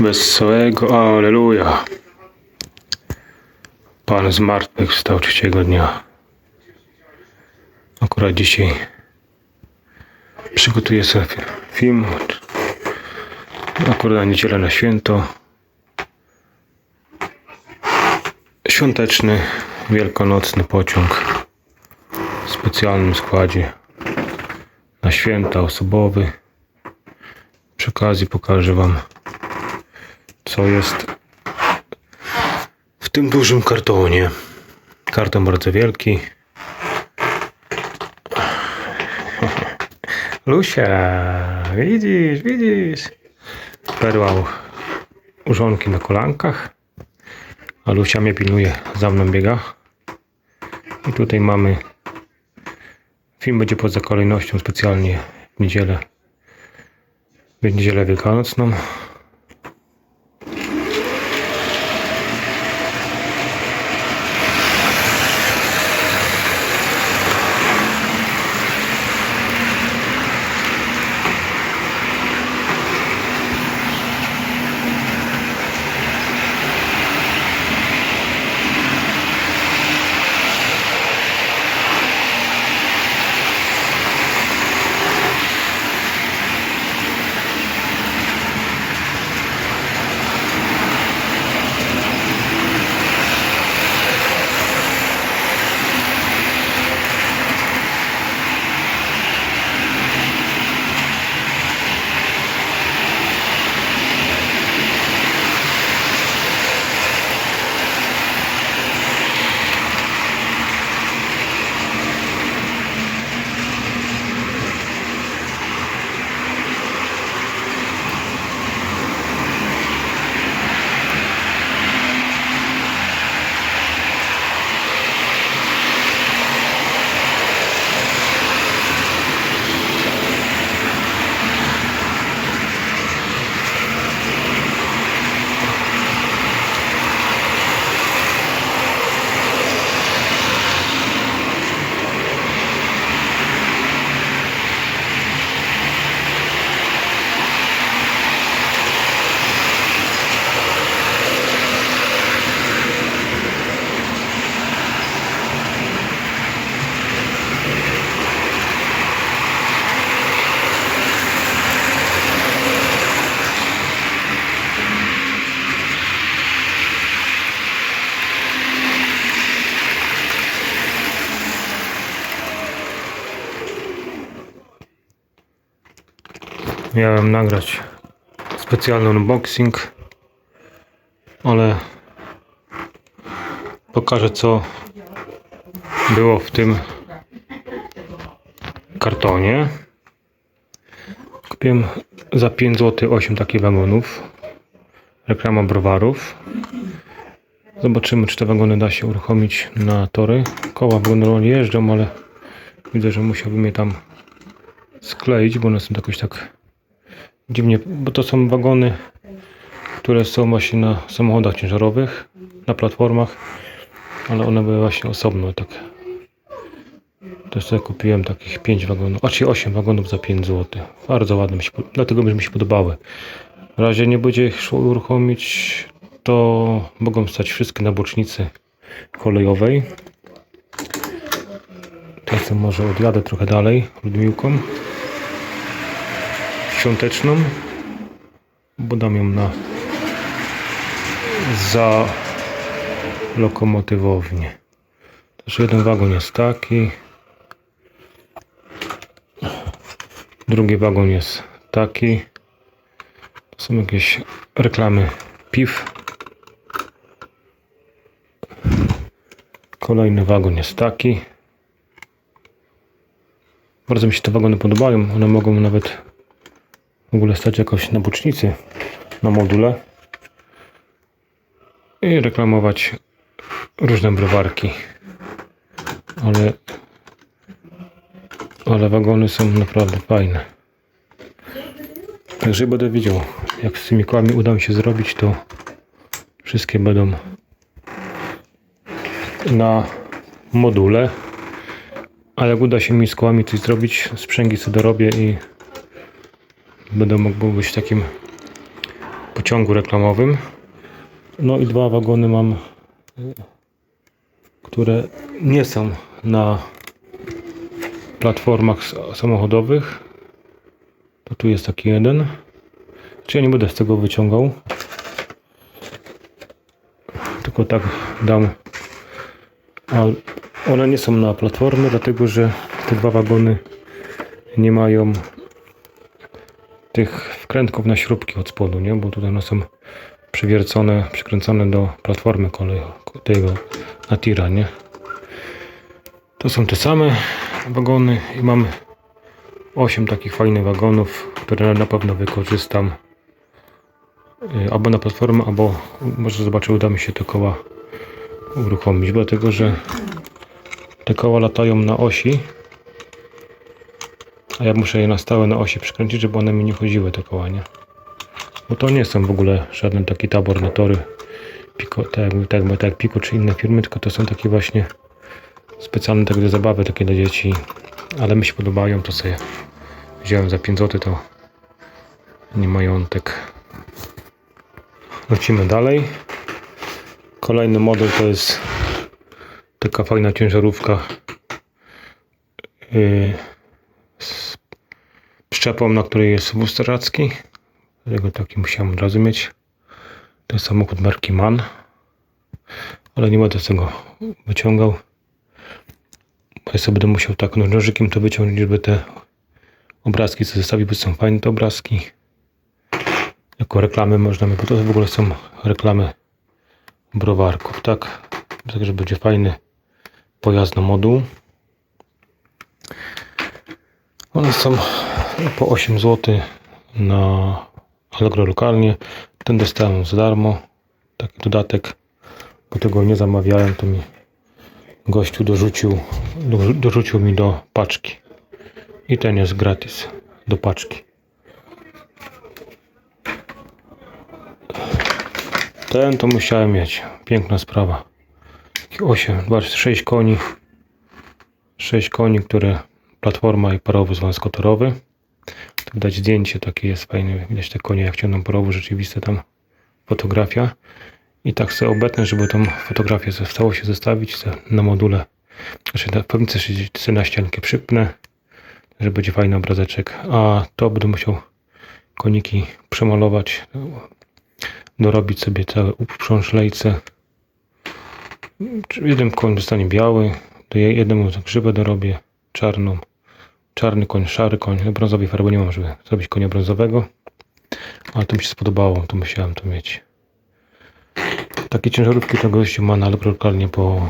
Wesołego Alleluja. Pan z martwych wstał trzeciego dnia. Akurat dzisiaj przygotuję sobie film. Akurat na niedzielę na święto. Świąteczny, wielkanocny pociąg w specjalnym składzie na święta osobowy. Przy okazji pokażę Wam, co jest w tym dużym kartonie. Karton bardzo wielki. Lusia, widzisz, widzisz. Perła u- u żonki na kolankach. A Lusia mnie pilnuje, za mną biega. I tutaj mamy. Film będzie poza kolejnością specjalnie w niedzielę. W niedzielę wielkanocną. Miałem nagrać specjalny unboxing, ale pokażę co było w tym kartonie. Kupiłem za 5 zł 8 takich wagonów. Reklama browarów. Zobaczymy, czy te wagony da się uruchomić na tory. Koła wagonu jeżdżą, ale widzę, że musiałbym je tam skleić, bo one są jakoś tak dziwnie, bo to są wagony, które są właśnie na samochodach ciężarowych, na platformach, ale one były właśnie osobno, tak. Też sobie kupiłem takich 5 wagonów, a czy 8 wagonów za 5 zł. Bardzo ładne, mi się, dlatego mi się podobały. W razie nie będzie ich szło uruchomić, to mogą stać wszystkie na bocznicy kolejowej. Teraz może odjadę trochę dalej Ludmiłką świąteczną, bo dam ją na za lokomotywownię. Też jeden wagon jest taki. Drugi wagon jest taki. To są jakieś reklamy piw. Kolejny wagon jest taki. Bardzo mi się te wagony podobają. One mogą nawet w ogóle stać jakoś na bocznicy, na module i reklamować różne browarki. Ale, ale wagony są naprawdę fajne. Także będę widział, jak z tymi kołami uda mi się zrobić, to wszystkie będą na module. A jak uda się mi z kołami coś zrobić, sprzęgi sobie dorobię i będę mógł być takim pociągu reklamowym. No i dwa wagony mam, które nie są na platformach samochodowych. To tu jest taki jeden. Czy ja nie będę z tego wyciągał? Tylko tak dam. A one nie są na platformie, dlatego że te dwa wagony nie mają tych wkrętków na śrubki od spodu, nie? Bo tutaj one są przywiercone, przykręcone do platformy kolej, tego na tira, nie? To są te same wagony i mam 8 takich fajnych wagonów, które na pewno wykorzystam y, albo na platformę, albo może zobaczę, uda mi się te koła uruchomić, dlatego że te koła latają na osi, a ja muszę je na stałe na osi przykręcić, żeby one mi nie chodziły te koła, nie? Bo to nie są w ogóle żaden taki tabor na tory, Pico, tak, tak, tak Pico czy inne firmy, tylko to są takie właśnie specjalne takie do zabawy, takie dla dzieci, ale mi się podobają, to sobie wziąłem za 5 zł, to nie majątek. Lecimy dalej. Kolejny model to jest taka fajna ciężarówka yy, przyczepą, na której jest wóz strażacki. Dlatego taki musiałem od razu mieć. To jest samochód marki MAN. Ale nie będę z tego wyciągał. Bo ja będę musiał tak no, nożykiem to wyciągnąć, żeby te obrazki co zostawić, bo są fajne te obrazki. Jako reklamy można bo to w ogóle są reklamy browarków, tak? Także będzie fajny pojazd na moduł. One są po 8 zł na Allegro lokalnie. Ten dostałem za darmo. Taki dodatek, bo tego nie zamawiałem, to mi gościu dorzucił, do- dorzucił mi do paczki. I ten jest gratis do paczki. Ten to musiałem mieć. Piękna sprawa. Taki 8, 6 koni. 6 koni, które platforma i parowy wąskotorowy. Tu widać zdjęcie takie jest fajne. Widać te konie jak ciągną parowy, rzeczywiste tam fotografia. I tak sobie obetnę, żeby tą fotografię w całości zostawić na module. Znaczy na pewnicy sobie na ściankę przypnę, że będzie fajny obrazeczek. A to będę musiał koniki przemalować, dorobić sobie całe uprząż lejce. Jeden koń zostanie biały, to je- jednemu grzybę dorobię czarną. Czarny koń, szary koń. Brązowej farby nie mam, żeby zrobić konia brązowego. Ale to mi się spodobało, to musiałem to mieć. Takie ciężarówki to gościu ma na lokalnie po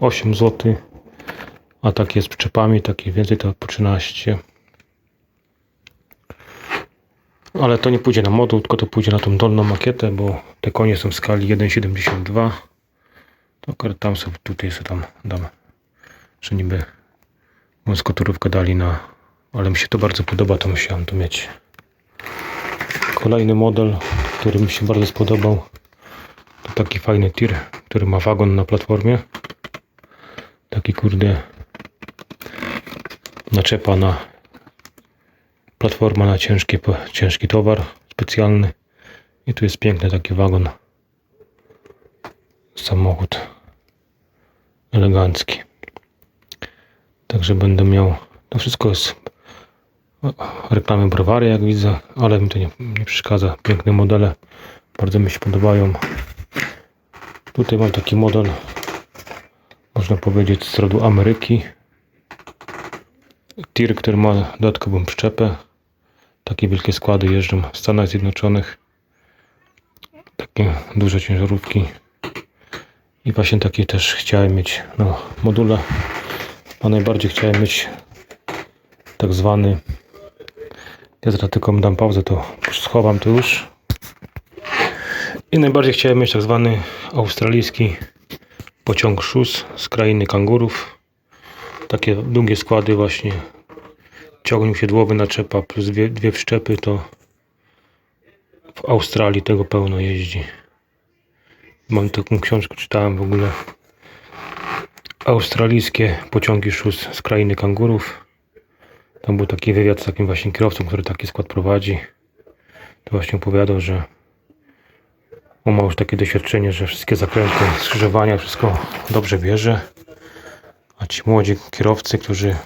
8 zł. A takie z przyczepami, takie więcej to po 13. Ale to nie pójdzie na moduł, tylko to pójdzie na tą dolną makietę, bo te konie są w skali 1,72. To tam sobie, tutaj sobie tam dam, że niby wąskotorówkę dali na... Ale mi się to bardzo podoba, to musiałem to mieć. Kolejny model, który mi się bardzo spodobał, to taki fajny tir, który ma wagon na platformie. Taki kurde naczepa na platforma na ciężki, ciężki towar specjalny. I tu jest piękny taki wagon. Samochód elegancki. Także będę miał. To wszystko jest reklamy browary, jak widzę, ale mi to nie, nie przeszkadza. Piękne modele, bardzo mi się podobają. Tutaj mam taki model, można powiedzieć, z rodu Ameryki. Tir, który ma dodatkową przyczepę. Takie wielkie składy jeżdżą w Stanach Zjednoczonych. Takie duże ciężarówki. I właśnie takie też chciałem mieć no, module. A najbardziej chciałem mieć tak zwany. Ja zaraz tylko dam pauzę, to schowam to już. I najbardziej chciałem mieć tak zwany australijski pociąg szus z krainy kangurów. Takie długie składy właśnie. Ciągnik siedłowy naczepa plus dwie, dwie przyczepy to w Australii tego pełno jeździ. Mam taką książkę, czytałem w ogóle. Australijskie pociągi szus z krainy kangurów. Tam był taki wywiad z takim właśnie kierowcą, który taki skład prowadzi. To właśnie opowiadał, że Bo ma już takie doświadczenie, że wszystkie zakręty, skrzyżowania, wszystko dobrze bierze. A ci młodzi kierowcy, którzy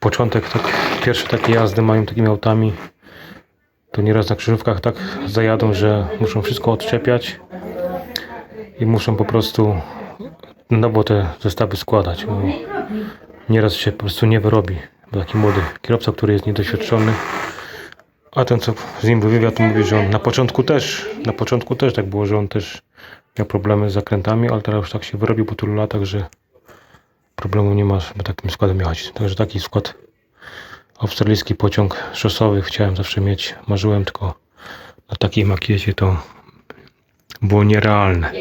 początek, tak, pierwsze takie jazdy mają takimi autami, to nieraz na krzyżówkach tak zajadą, że muszą wszystko odczepiać i muszą po prostu no bo te zestawy składać. Bo nieraz się po prostu nie wyrobi. Bo taki młody kierowca, który jest niedoświadczony, a ten co z nim wywiad, mówi, że on na początku też, na początku też tak było, że on też miał problemy z zakrętami, ale teraz już tak się wyrobił po tylu latach, że problemu nie ma, żeby takim składem jechać. Także taki skład australijski pociąg szosowy chciałem zawsze mieć, marzyłem, tylko na takiej makiecie to było nierealne.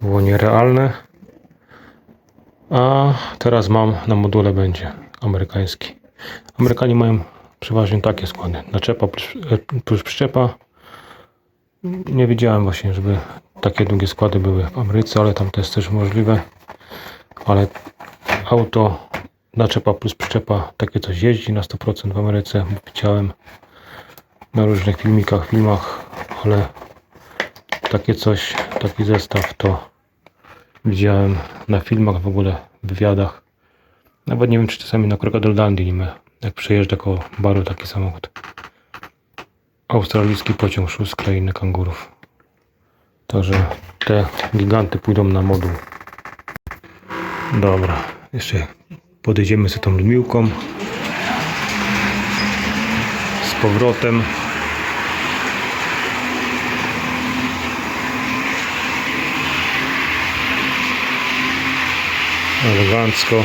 Było nierealne. A teraz mam na module będzie amerykański. Amerykanie mają przeważnie takie składy. Naczepa plus, przyczepa. Nie wiedziałem właśnie, żeby takie długie składy były w Ameryce, ale tam to jest też możliwe. Ale auto, naczepa plus przyczepa, takie coś jeździ na 100% w Ameryce. Widziałem na różnych filmikach, filmach, ale takie coś, taki zestaw to widziałem na filmach, w ogóle w wywiadach. Nawet nie wiem, czy czasami na Crocodile Dundee, nie ma- jak przejeżdża koło baru taki samochód. Australijski pociąg szóst z krainy kangurów. Także te giganty pójdą na moduł. Dobra, jeszcze podejdziemy z tą miłką. Z powrotem. Elegancko.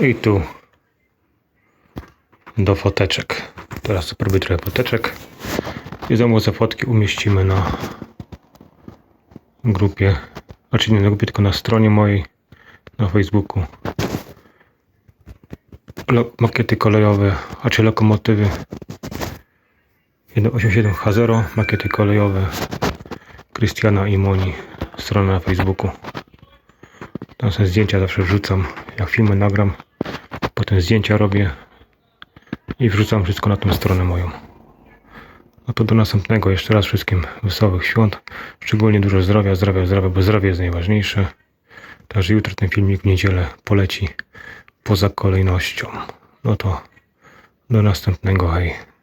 I tu do foteczek. Teraz spróbuję trochę foteczek. I te fotki umieścimy na grupie, znaczy nie na grupie, tylko na stronie mojej na Facebooku. Lo makiety kolejowe, a czy lokomotywy 187H0, makiety kolejowe Krystiana i Moni, strona na Facebooku. Tam są zdjęcia zawsze wrzucam, jak filmy nagram, potem zdjęcia robię i wrzucam wszystko na tą stronę moją. No to do następnego. Jeszcze raz wszystkim wesołych świąt. Szczególnie dużo zdrowia, zdrowia, zdrowia, bo zdrowie jest najważniejsze. Także jutro ten filmik w niedzielę poleci poza kolejnością. No to do następnego. Hej.